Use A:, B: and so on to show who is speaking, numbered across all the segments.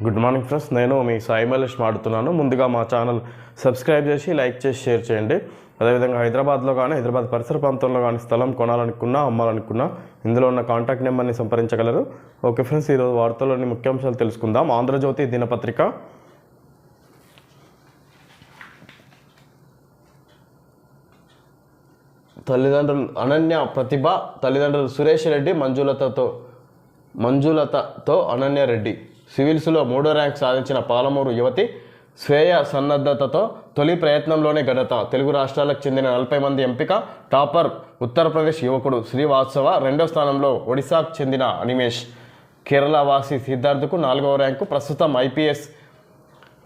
A: Good morning friends నేను మీ సాయి మలేష్ మాడుతున్నాను ముందుగా మా ఛానల్ సబ్స్క్రైబ్ చేసి లైక్ చేసి షేర్ చేయండి. అదేవిధంగా హైదరాబాద్లో కానీ హైదరాబాద్ పరిసర ప్రాంతంలో కానీ స్థలం కొనాలనుకున్నా అమ్మాలనుకున్నా ఇందులో ఉన్న కాంటాక్ట్ నెంబర్ని సంప్రదించగలరు. ఓకే ఫ్రెండ్స్ ఈరోజు వార్తల్లోని ముఖ్యాంశాలు తెలుసుకుందాం. ఆంధ్రజ్యోతి దినపత్రిక. తల్లిదండ్రులు అనన్య ప్రతిభ తల్లిదండ్రులు సురేష్ రెడ్డి మంజులతతో మంజులతతో అనన్య రెడ్డి. సివిల్స్లో మూడో ర్యాంక్ సాధించిన పాలమూరు యువతి స్వేయ సన్నద్ధతతో తొలి ప్రయత్నంలోనే ఘనత. తెలుగు రాష్ట్రాలకు చెందిన నలభై మంది ఎంపిక టాపర్ ఉత్తరప్రదేశ్ యువకుడు శ్రీవాత్సవ రెండో స్థానంలో ఒడిశాకు చెందిన అనిమేష్. కేరళ వాసి సిద్ధార్థకు నాలుగవ ర్యాంకు. ప్రస్తుతం ఐపీఎస్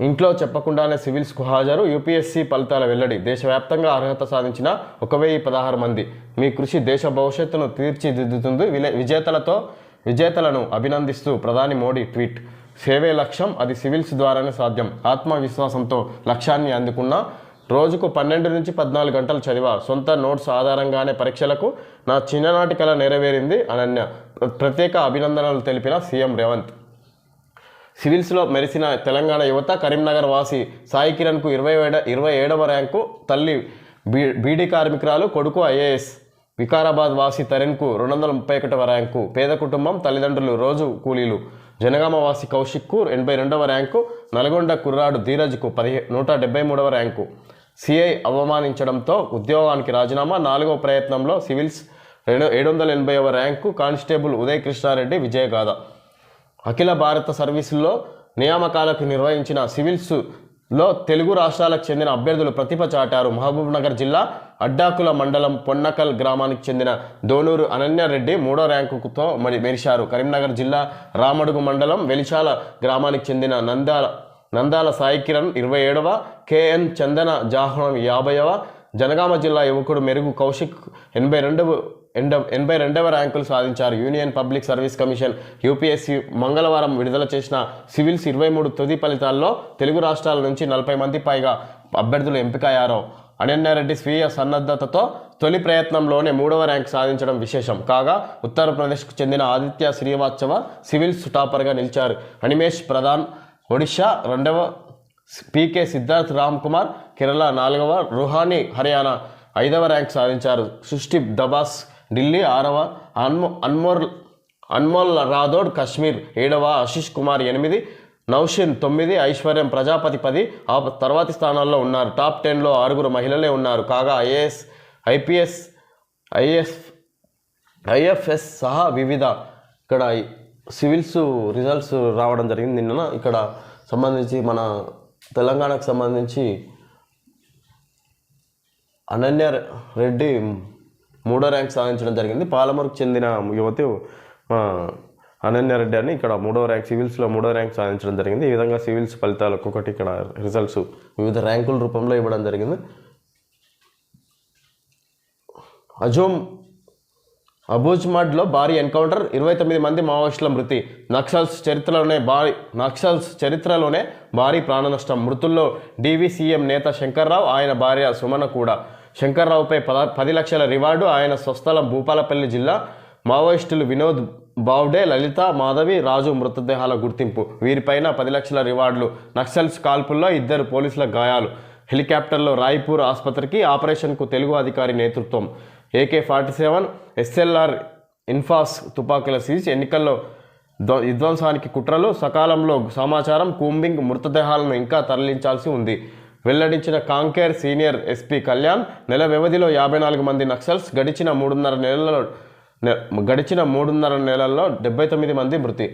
A: ఇంట్లో చెప్పకుండానే సివిల్స్కు హాజరు. యూపీఎస్సీ ఫలితాల వెల్లడి. దేశవ్యాప్తంగా అర్హత సాధించిన ఒక వెయ్యి పదహారు మంది. మీ కృషి దేశ భవిష్యత్తును తీర్చిదిద్దుతుంది. విలే విజేతలతో విజేతలను అభినందిస్తూ ప్రధాని మోడీ ట్వీట్. సేవే లక్ష్యం అది సివిల్స్ ద్వారానే సాధ్యం. ఆత్మవిశ్వాసంతో లక్ష్యాన్ని అందుకున్న రోజుకు పన్నెండు నుంచి పద్నాలుగు గంటలు చదివా. సొంత నోట్స్ ఆధారంగానే పరీక్షలకు నా చిన్ననాటి కళ నెరవేరింది అనన్య. ప్రత్యేక అభినందనలు తెలిపిన సీఎం రేవంత్. సివిల్స్లో మెరిసిన తెలంగాణ యువత కరీంనగర్ వాసి సాయి కిరణ్కు ఇరవై ఏడ ఇరవై ఏడవ ర్యాంకు తల్లి బీ బీడీ కార్మికురాలు కొడుకు ఐఏఎస్. వికారాబాద్ వాసి తరెన్కు రెండు వందల ముప్పై ఒకటవ ర్యాంకు. పేద కుటుంబం తల్లిదండ్రులు రోజు కూలీలు. జనగామ వాసి కౌశిక్కు ఎనభై రెండవ ర్యాంకు. నల్గొండ కుర్రాడు ధీరజ్కు పదిహే నూట డెబ్బై మూడవ ర్యాంకు. సిఐ అవమానించడంతో ఉద్యోగానికి రాజీనామా. నాలుగవ ప్రయత్నంలో సివిల్స్ రెండు ఏడు వందల ఎనభైవ ర్యాంకు. కానిస్టేబుల్ ఉదయ్ కృష్ణారెడ్డి విజయగాథ. అఖిల భారత సర్వీసుల్లో నియామకాలకు నిర్వహించిన సివిల్స్ లో తెలుగు రాష్ట్రాలకు చెందిన అభ్యర్థులు ప్రతిభ చాటారు మహబూబ్నగర్ జిల్లా అడ్డాకుల మండలం పొన్నకల్ గ్రామానికి చెందిన దోనూరు అనన్యారెడ్డి మూడో ర్యాంకుతో మరి మెరిశారు. కరీంనగర్ జిల్లా రామడుగు మండలం వెలిశాల గ్రామానికి చెందిన నందాల నందాల సాయి కిరణ్ ఇరవై ఏడవ కేఎన్ చందన జాహ్నం యాభైవ జనగామ జిల్లా యువకుడు మెరుగు కౌశిక్ ఎనభై రెండవ ఎండ ఎనభై రెండవ ర్యాంకులు సాధించారు. Union Public Service Commission UPSC మంగళవారం విడుదల చేసిన సివిల్స్ ఇరవై మూడు తుది ఫలితాల్లో తెలుగు రాష్ట్రాల నుంచి నలభై మంది పైగా అభ్యర్థులు ఎంపికయ్యారు. అనన్యారెడ్డి స్వీయ సన్నద్ధతతో తొలి ప్రయత్నంలోనే మూడవ ర్యాంక్ సాధించడం విశేషం. కాగా ఉత్తరప్రదేశ్కు చెందిన ఆదిత్య శ్రీవాత్సవ సివిల్స్ టాపర్గా నిలిచారు. అనిమేష్ ప్రధాన్ ఒడిషా రెండవ పీకే సిద్ధార్థ్ రామ్ కుమార్ కేరళ నాలుగవ రుహానీ హర్యానా ఐదవ ర్యాంక్ సాధించారు. సృష్టి దబాస్ ఢిల్లీ ఆరవ అన్మో అన్మోర్ అన్మోల్ రాథోడ్ కశ్మీర్ ఏడవ ఆశీష్ కుమార్ ఎనిమిది నౌషిన్ తొమ్మిది ఐశ్వర్యం ప్రజాపతి పది ఆ తర్వాతి స్థానాల్లో ఉన్నారు. టాప్ టెన్లో ఆరుగురు మహిళలే ఉన్నారు. కాగా ఐఏఎస్ ఐపీఎస్ ఐఎస్ ఐఎఫ్ఎస్ సహా వివిధ ఇక్కడ సివిల్స్ రిజల్ట్స్ రావడం జరిగింది. నిన్న ఇక్కడ సంబంధించి మన తెలంగాణకు సంబంధించి అనన్య రెడ్డి మూడో ర్యాంక్ సాధించడం జరిగింది. పాలమూరుకు చెందిన యువతి అనన్య రెడ్డి అని ఇక్కడ మూడో ర్యాంక్ సివిల్స్లో మూడో ర్యాంక్ సాధించడం జరిగింది. ఈ విధంగా సివిల్స్ ఫలితాలు ఒక్కొక్కటి ఇక్కడ రిజల్ట్స్ వివిధ ర్యాంకుల రూపంలో ఇవ్వడం జరిగింది. అజోమ్ అబూజ్మడ్లో భారీ ఎన్కౌంటర్. ఇరవై తొమ్మిది మంది మావోయిస్టుల మృతి. నక్సల్స్ చరిత్రలోనే భారీ నక్సల్స్ చరిత్రలోనే భారీ ప్రాణనష్టం. మృతుల్లో డీవీసీఎం నేత శంకర్రావు ఆయన భార్య సుమన కూడా. శంకర్రావుపై పద పది లక్షల రివార్డు ఆయన స్వస్థలం భూపాలపల్లి జిల్లా. మావోయిస్టులు వినోద్ బావ్డే లలిత మాధవి రాజు మృతదేహాల గుర్తింపు. వీరిపైన పది లక్షల రివార్డులు. నక్సల్స్ కాల్పుల్లో ఇద్దరు పోలీసుల గాయాలు. హెలికాప్టర్లో రాయ్పూర్ ఆసుపత్రికి ఆపరేషన్కు తెలుగు అధికారి నేతృత్వం. ఏకే ఫార్టీ సెవెన్ ఎస్ఎల్ఆర్ ఇన్ఫాస్ తుపాకుల సీజ్ ఎన్నికల్లో విధ్వంసానికి కుట్రలు సకాలంలో సమాచారం కూంబింగ్ మృతదేహాలను ఇంకా తరలించాల్సి ఉంది. వెల్లడించిన కాంకేర్ సీనియర్ ఎస్పీ కళ్యాణ్ నెల వ్యవధిలో యాభై నాలుగు మంది నక్సల్స్ గడిచిన మూడున్నర నెలల్లో గడిచిన మూడున్నర నెలల్లో డెబ్బై తొమ్మిది మంది మృతి.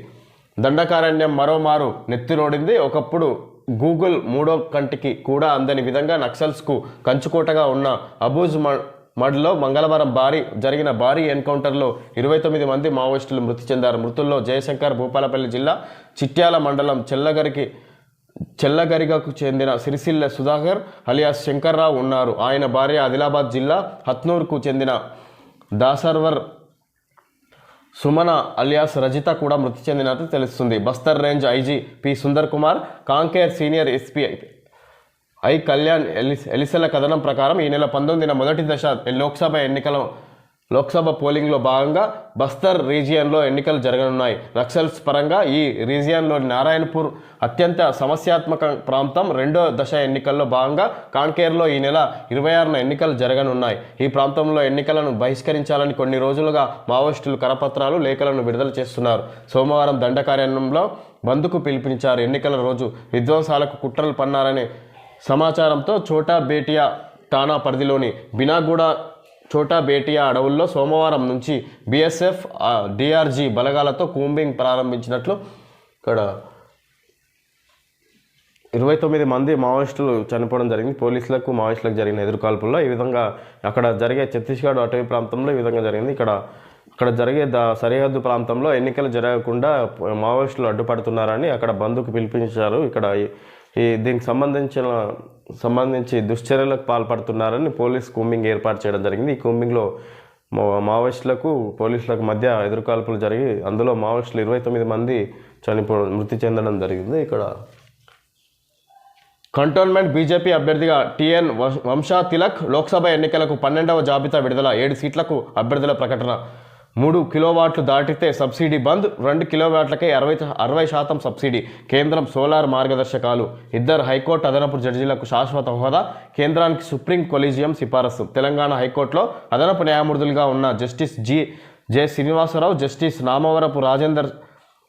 A: దండకారణ్యం మరోమారు నెత్తిరోడింది ఒకప్పుడు గూగుల్ మూడో కంటికి కూడా అందని విధంగా నక్సల్స్కు కంచుకోటగా ఉన్న అబూజ్ మ- మడ్లో మంగళవారం భారీ జరిగిన భారీ ఎన్కౌంటర్లో ఇరవై తొమ్మిది మంది మావోయిస్టులు మృతి చెందారు. మృతుల్లో జయశంకర్ భూపాలపల్లి జిల్లా చిట్యాల మండలం చెల్లగరికి చెల్లగరిగకు చెందిన సిరిసిల్ల సుధాకర్ అలియాస్ శంకర్రావు ఉన్నారు. ఆయన భార్య ఆదిలాబాద్ జిల్లా హత్నూర్కు చెందిన దాసర్వర్ సుమన అలియాస్ రజిత కూడా మృతి చెందినట్లు తెలుస్తుంది. Bastar range IG P Sundar Kumar Kanker senior SP I Kalyan Ellis ఎలిసెల కథనం ప్రకారం ఈ నెల పంతొమ్మిదిన మొదటి దశ లోక్సభ ఎన్నికల లోక్సభ పోలింగ్లో భాగంగా బస్తర్ రీజియన్లో ఎన్నికలు జరగనున్నాయి. నక్సల్స్ పరంగా ఈ రీజియన్లోని నారాయణపూర్ అత్యంత సమస్యాత్మక ప్రాంతం రెండో దశ ఎన్నికల్లో భాగంగా కాంకేర్లో ఈ నెల ఇరవై ఆరున ఎన్నికలు జరగనున్నాయి. ఈ ప్రాంతంలో ఎన్నికలను బహిష్కరించాలని కొన్ని రోజులుగా మావోయిస్టులు కరపత్రాలు లేఖలను విడుదల చేస్తున్నారు. సోమవారం దండకారణ్యంలో బంద్కు పిలుపునిచ్చారు ఎన్నికల రోజు విధ్వంసాలకు కుట్రలు పన్నారనే సమాచారంతో చోటా బేటియా ఠాణా పరిధిలోని బినాగూడ చోటా బేటియా అడవుల్లో సోమవారం నుంచి బీఎస్ఎఫ్ డిఆర్జీ బలగాలతో కూంబింగ్ ప్రారంభించినట్లు ఇక్కడ ఇరవై తొమ్మిది మంది మావోయిస్టులు చనిపోవడం జరిగింది. పోలీసులకు మావోయిస్టులకు జరిగిన ఎదురుకాల్పుల్లో ఈ విధంగా అక్కడ జరిగే ఛత్తీస్గఢ్ అటవీ ప్రాంతంలో ఈ విధంగా జరిగింది. ఇక్కడ అక్కడ జరిగే ద సరిహద్దు ప్రాంతంలో ఎన్నికలు జరగకుండా మావోయిస్టులు అడ్డుపడుతున్నారని అక్కడ బంధుకు పిలిపించారు. ఇక్కడ ఈ- దీనికి సంబంధించిన సంబంధించి దుశ్చర్యలకు పాల్పడుతున్నారని పోలీస్ కూంబింగ్ ఏర్పాటు చేయడం జరిగింది. ఈ కూంబింగ్లో మా- మావోయిస్టులకు పోలీసులకు మధ్య ఎదురుకాల్పులు జరిగి అందులో మావోయిస్టులు ఇరవై తొమ్మిది మంది చనిపో మృతి చెందడం జరిగింది. ఇక్కడ కంటోన్మెంట్ బీజేపీ అభ్యర్థిగా టిఎన్ వ- వంశా తిలక్ లోక్సభ ఎన్నికలకు పన్నెండవ జాబితా విడుదల ఏడు సీట్లకు అభ్యర్థుల ప్రకటన మూడు కిలోవాట్లు దాటితే సబ్సిడీ బంద్ రెండు కిలోవాట్లకే అరవై అరవై శాతం సబ్సిడీ. కేంద్రం సోలార్ మార్గదర్శకాలు. ఇద్దరు హైకోర్టు అదనపు జడ్జీలకు శాశ్వత హోదా కేంద్రానికి సుప్రీం కొలీజియం సిఫారసు. తెలంగాణ హైకోర్టులో అదనపు న్యాయమూర్తులుగా ఉన్న justice G. J. Srinivasarao justice Namavarapu Rajender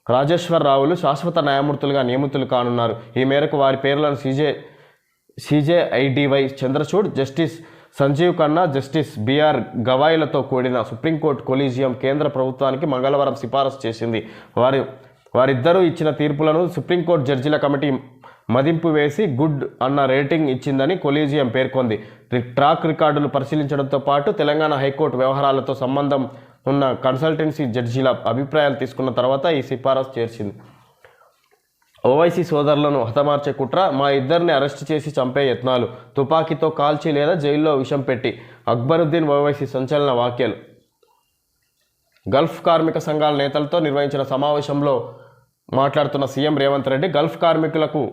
A: రాజేశ్వరరావులు శాశ్వత న్యాయమూర్తులుగా నియమితులు కానున్నారు. ఈ మేరకు వారి పేర్లను CJ CJI DY Chandrachud justice Sanjiv Khanna justice BR గవాయిలతో కూడిన సుప్రీంకోర్టు కొలీజియం కేంద్ర ప్రభుత్వానికి మంగళవారం సిఫారసు చేసింది. వారి వారిద్దరూ ఇచ్చిన తీర్పులను సుప్రీంకోర్టు జడ్జిల కమిటీ మదింపు వేసి గుడ్ అన్న రేటింగ్ ఇచ్చిందని కొలీజియం పేర్కొంది. ట్రాక్ రికార్డులు పరిశీలించడంతో పాటు తెలంగాణ హైకోర్టు వ్యవహారాలతో సంబంధం ఉన్న కన్సల్టెన్సీ జడ్జీల అభిప్రాయాలు తీసుకున్న తర్వాత ఈ సిఫారసు చేర్చింది. ఓవైసీ సోదరులను హతమార్చే కుట్ర మా ఇద్దరిని అరెస్ట్ చేసి చంపే యత్నాలు. తుపాకీతో కాల్చి లేదా జైల్లో విషం పెట్టి. అక్బరుద్దీన్ ఓవైసీ సంచలన వ్యాఖ్యలు. గల్ఫ్ కార్మిక సంఘాల నేతలతో నిర్వహించిన సమావేశంలో మాట్లాడుతున్న సీఎం రేవంత్ రెడ్డి గల్ఫ్ కార్మికులకు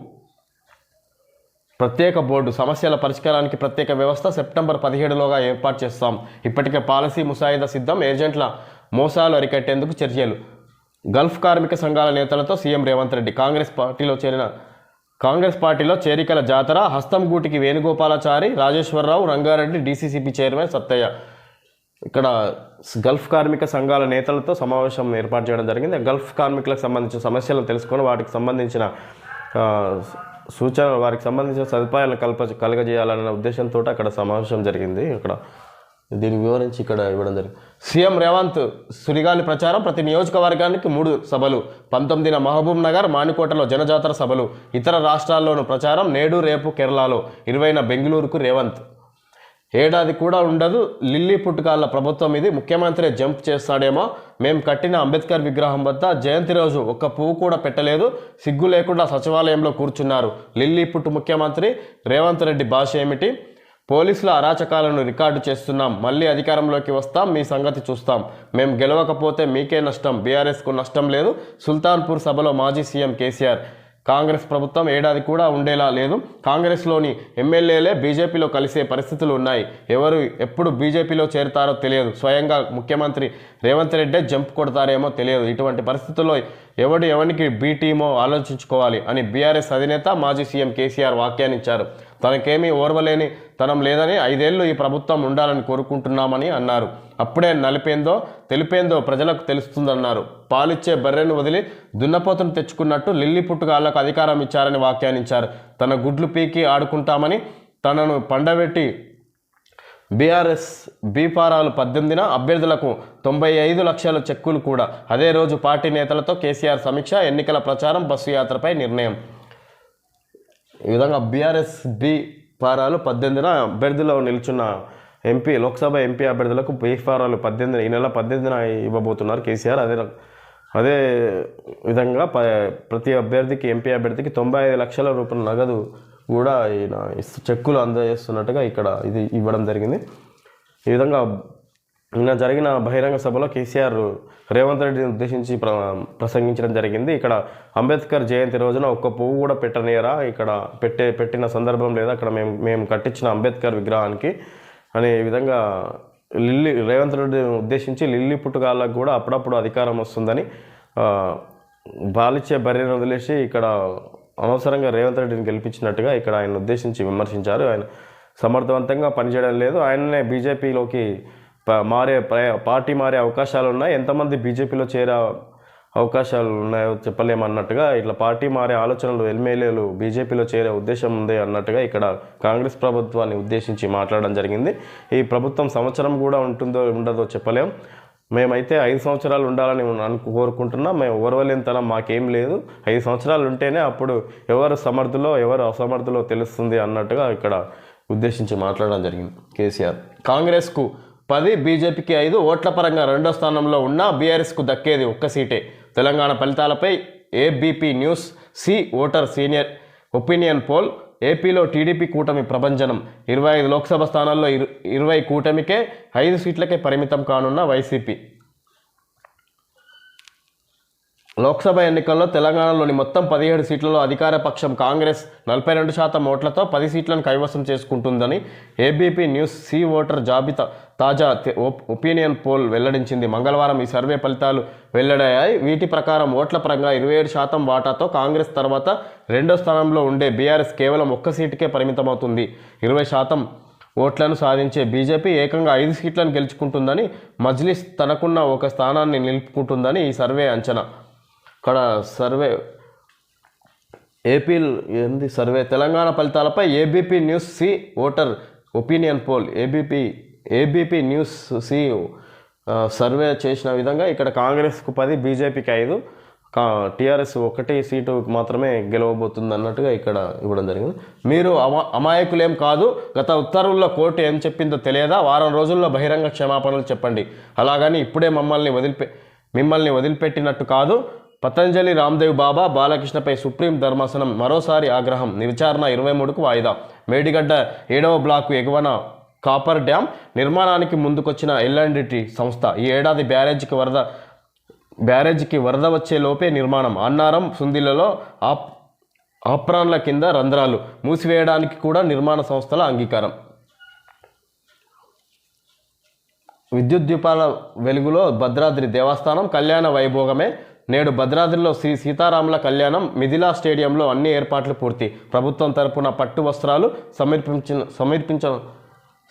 A: ప్రత్యేక బోర్డు సమస్యల పరిష్కారానికి ప్రత్యేక వ్యవస్థ సెప్టెంబర్ పదిహేడులోగా ఏర్పాటు చేస్తాం. ఇప్పటికే పాలసీ ముసాయిదా సిద్ధం ఏజెంట్ల మోసాలు అరికట్టేందుకు చర్యలు. గల్ఫ్ కార్మిక సంఘాల నేతలతో సీఎం రేవంత్ రెడ్డి కాంగ్రెస్ పార్టీలో చేరిన కాంగ్రెస్ పార్టీలో చేరికల జాతర హస్తంగూటికి వేణుగోపాలాచారి రాజేశ్వరరావు రంగారెడ్డి డీసీసీపీ చైర్మన్ సత్తయ్య. ఇక్కడ గల్ఫ్ కార్మిక సంఘాల నేతలతో సమావేశం ఏర్పాటు చేయడం జరిగింది. గల్ఫ్ కార్మికులకు సంబంధించిన సమస్యలను తెలుసుకొని వాటికి సంబంధించిన సూచన వారికి సంబంధించిన సదుపాయాలను కల్ప కలగజేయాలన్న ఉద్దేశంతో అక్కడ సమావేశం జరిగింది. ఇక్కడ దీని వివరించి ఇక్కడ ఇవ్వడం జరిగింది. సీఎం రేవంత్ సురిగాలి ప్రచారం ప్రతి నియోజకవర్గానికి మూడు సభలు పంతొమ్మిదిన మహబూబ్ నగర్ మానికోటలో జనజాతర సభలు ఇతర రాష్ట్రాల్లోనూ ప్రచారం నేడు రేపు కేరళలో ఇరవైన బెంగళూరుకు రేవంత్. ఏడాది కూడా ఉండదు లిల్లీ పుట్టుకాళ్ళ ప్రభుత్వం ఇది ముఖ్యమంత్రి జంప్ చేస్తాడేమో మేం కట్టిన అంబేద్కర్ విగ్రహం వద్ద జయంతి రోజు ఒక్క పువ్వు కూడా పెట్టలేదు సిగ్గు లేకుండా సచివాలయంలో కూర్చున్నారు లిల్లీ పుట్టు ముఖ్యమంత్రి రేవంత్ రెడ్డి భాష ఏమిటి? పోలీసుల అరాచకాలను రికార్డు చేస్తున్నాం. మళ్ళీ అధికారంలోకి వస్తాం. మీ సంగతి చూస్తాం. మేము గెలవకపోతే మీకే నష్టం. బీఆర్ఎస్కు నష్టం లేదు. సుల్తాన్పూర్ సభలో మాజీ సీఎం కేసీఆర్. కాంగ్రెస్ ప్రభుత్వం ఏడాది కూడా ఉండేలా లేదు. కాంగ్రెస్లోని ఎమ్మెల్యేలే బీజేపీలో కలిసే పరిస్థితులు ఉన్నాయి. ఎవరు ఎప్పుడు బీజేపీలో చేరుతారో తెలియదు. స్వయంగా ముఖ్యమంత్రి రేవంత్ రెడ్డే జంప్ కొడతారేమో తెలియదు. ఇటువంటి పరిస్థితుల్లో ఎవడు ఎవరికి బీటీమో ఆలోచించుకోవాలి అని బీఆర్ఎస్ అధినేత మాజీ సీఎం కేసీఆర్ వ్యాఖ్యానించారు. తనకేమీ ఓర్వలేని తనం లేదని ఐదేళ్ళు ఈ ప్రభుత్వం ఉండాలని కోరుకుంటున్నామని అన్నారు. అప్పుడే నలిపేందో తెలిపేందో ప్రజలకు తెలుస్తుందన్నారు. పాలిచ్చే బర్రెను వదిలి దున్నపోతును తెచ్చుకున్నట్టు లిల్లీ పుట్టుగాళ్ళకు అధికారం ఇచ్చారని వ్యాఖ్యానించారు. తన గుడ్లు పీకి ఆడుకుంటామని తనను పండబెట్టి బీఆర్ఎస్ బీఫారాలు పద్దెనిమిదిన అభ్యర్థులకు తొంభై ఐదు లక్షల చెక్కులు కూడా. అదే రోజు పార్టీ నేతలతో కేసీఆర్ సమీక్ష ఎన్నికల ప్రచారం బస్సు యాత్రపై నిర్ణయం. ఈ విధంగా బీఆర్ఎస్ బి ఫారాలు పద్దెనిమిదిన అభ్యర్థిలో నిల్చున్న ఎంపీ లోక్సభ ఎంపీ అభ్యర్థులకు బి ఫారాలు పద్దెనిమిది ఈ నెల పద్దెనిమిదిన ఇవ్వబోతున్నారు కేసీఆర్. అదే అదే విధంగా ప ప్రతి అభ్యర్థికి ఎంపీ అభ్యర్థికి తొంభై ఐదు లక్షల రూపాయల నగదు కూడా ఈయన ఇస్తు చెక్కులు అందజేస్తున్నట్టుగా ఇక్కడ ఇది ఇవ్వడం జరిగింది. ఈ విధంగా నిన్న జరిగిన బహిరంగ సభలో కేసీఆర్ రేవంత్ రెడ్డిని ఉద్దేశించి ప్ర ప్రసంగించడం జరిగింది. ఇక్కడ అంబేద్కర్ జయంతి రోజున ఒక్క పువ్వు కూడా పెట్టనీయరా? ఇక్కడ పెట్టే పెట్టిన సందర్భం లేదా? అక్కడ మేము మేము కట్టించిన అంబేద్కర్ విగ్రహానికి అనే విధంగా లిల్లీ రేవంత్ రెడ్డిని ఉద్దేశించి లిల్లీ పుట్టుగాళ్ళకు కూడా అప్పుడప్పుడు అధికారం వస్తుందని బాలిచ్చే బర్రెను వదిలేసి ఇక్కడ అనవసరంగా రేవంత్ రెడ్డిని గెలిపించినట్టుగా ఇక్కడ ఆయన ఉద్దేశించి విమర్శించారు. ఆయన సమర్థవంతంగా పనిచేయడం లేదు. ఆయననే బీజేపీలోకి మారే పార్టీ మారే అవకాశాలు ఉన్నాయి ఎంతమంది బీజేపీలో చేరే అవకాశాలు ఉన్నాయో చెప్పలేమన్నట్టుగా ఇట్లా పార్టీ మారే ఆలోచనలు ఎమ్మెల్యేలు బీజేపీలో చేరే ఉద్దేశం ఉంది అన్నట్టుగా ఇక్కడ కాంగ్రెస్ ప్రభుత్వాన్ని ఉద్దేశించి మాట్లాడడం జరిగింది. ఈ ప్రభుత్వం సంవత్సరం కూడా ఉంటుందో ఉండదో చెప్పలేం. మేమైతే ఐదు సంవత్సరాలు ఉండాలని అనుకు కోరుకుంటున్నాం. మేము ఓర్వలేనితనం మాకేం లేదు. ఐదు సంవత్సరాలు ఉంటేనే అప్పుడు ఎవరు సమర్థులో ఎవరు అసమర్థులో తెలుస్తుంది అన్నట్టుగా ఇక్కడ ఉద్దేశించి మాట్లాడడం జరిగింది కేసీఆర్. కాంగ్రెస్కు పది బీజేపీకి ఐదు ఓట్ల పరంగా రెండో స్థానంలో ఉన్న బీఆర్ఎస్కు దక్కేది ఒక్క సీటే. తెలంగాణ ఫలితాలపై ABP News C voter senior opinion poll ఏపీలో టీడీపీ కూటమి ప్రభంజనం. ఇరవై ఐదు లోక్సభ స్థానాల్లో ఇరు ఇరవై కూటమికే ఐదు సీట్లకే పరిమితం కానున్న వైసీపీ. లోక్సభ ఎన్నికల్లో తెలంగాణలోని మొత్తం పదిహేడు సీట్లలో అధికార పక్షం కాంగ్రెస్ నలభై రెండు శాతం ఓట్లతో పది సీట్లను కైవసం చేసుకుంటుందని ఏబీపీ న్యూస్ సి ఓటర్ జాబితా తాజా ఒపీనియన్ పోల్ వెల్లడించింది. మంగళవారం ఈ సర్వే ఫలితాలు వెల్లడయ్యాయి వీటి ప్రకారం ఓట్ల పరంగా ఇరవై ఏడు శాతం వాటాతో కాంగ్రెస్ తర్వాత రెండో స్థానంలో ఉండే బీఆర్ఎస్ కేవలం ఒక్క సీటుకే పరిమితమవుతుంది. ఇరవై శాతం ఓట్లను సాధించే బీజేపీ ఏకంగా ఐదు సీట్లను గెలుచుకుంటుందని మజ్లిస్ తనకున్న ఒక స్థానాన్ని నిలుపుకుంటుందని ఈ సర్వే అంచనా. ఇక్కడ సర్వే ఏపీ ఏంది? సర్వే తెలంగాణ ఫలితాలపై ABP News C voter opinion poll. ABP ABP News C survey చేసిన విధంగా ఇక్కడ కాంగ్రెస్కు పది బీజేపీకి ఐదు కా టీఆర్ఎస్ ఒకటి సీటు మాత్రమే గెలవబోతుంది అన్నట్టుగా ఇక్కడ ఇవ్వడం జరిగింది. మీరు అమా అమాయకులేం కాదు గత ఉత్తర్వుల్లో కోర్టు ఏం చెప్పిందో తెలియదా? వారం రోజుల్లో బహిరంగ క్షమాపణలు చెప్పండి. అలాగని ఇప్పుడే మమ్మల్ని వదిలిపె మిమ్మల్ని వదిలిపెట్టినట్టు కాదు పతంజలి రామ్దేవ్ బాబా బాలకృష్ణపై సుప్రీం ధర్మాసనం మరోసారి ఆగ్రహం విచారణ ఇరవై మూడుకు వాయిదా. మేడిగడ్డ ఏడవ బ్లాకు ఎగువన కాపర్ డ్యామ్ నిర్మాణానికి ముందుకొచ్చిన ఎల్ఎండిటి సంస్థ ఈ ఏడాది బ్యారేజ్కి వరద బ్యారేజ్కి వరద వచ్చే లోపే నిర్మాణం. అన్నారం సుందిలలో ఆప్ ఆప్రాన్ల కింద రంధ్రాలు మూసివేయడానికి కూడా నిర్మాణ సంస్థల అంగీకారం. విద్యుత్ దీపాల వెలుగులో భద్రాద్రి దేవస్థానం కళ్యాణ వైభోగమే నేడు భద్రాద్రిలో శ్రీ సీతారాముల కళ్యాణం మిథిలా స్టేడియంలో అన్ని ఏర్పాట్లు పూర్తి. ప్రభుత్వం తరపున పట్టు వస్త్రాలు సమర్పించిన సమర్పించ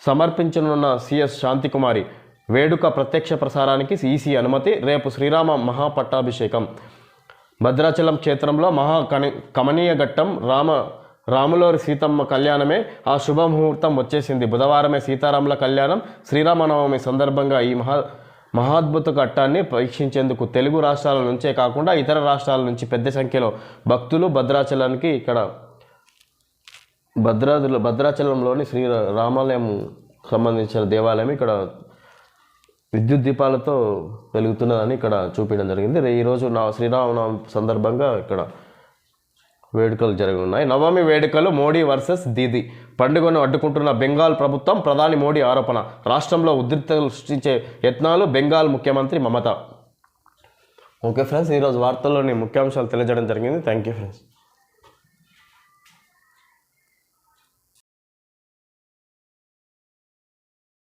A: సమర్పించనున్న సిఎస్ శాంతికుమారి. వేడుక ప్రత్యక్ష ప్రసారానికి ఈసీ అనుమతి రేపు శ్రీరామ మహాపట్టాభిషేకం. భద్రాచలం క్షేత్రంలో మహా కని కమనీయ ఘట్టం రామ రాములోరి సీతమ్మ కళ్యాణమే ఆ శుభముహూర్తం వచ్చేసింది. బుధవారమే సీతారాముల కళ్యాణం శ్రీరామనవమి సందర్భంగా ఈ మహా మహాద్భుత ఘట్టాన్ని పరీక్షించేందుకు తెలుగు రాష్ట్రాల నుంచే కాకుండా ఇతర రాష్ట్రాల నుంచి పెద్ద సంఖ్యలో భక్తులు భద్రాచలానికి ఇక్కడ భద్రాద్రి భద్రాచలంలోని శ్రీ రామాలయం సంబంధించిన దేవాలయం ఇక్కడ విద్యుత్ దీపాలతో వెలుగుతున్నదని ఇక్కడ చూపించడం జరిగింది. రే- ఈరోజు నా శ్రీరామనవమి సందర్భంగా ఇక్కడ వేడుకలు జరగనున్నాయి నవమి వేడుకలు మోడీ వర్సెస్ దీది. పండుగను అడ్డుకుంటున్న బెంగాల్ ప్రభుత్వం ప్రధాని మోడీ ఆరోపణ. రాష్ట్రంలో ఉద్రిక్తలు సృష్టించే యత్నాలు బెంగాల్ ముఖ్యమంత్రి మమత. ఓకే ఫ్రెండ్స్ ఈరోజు వార్తల్లోని ముఖ్యాంశాలు తెలియజేయడం జరిగింది. Thank you friends.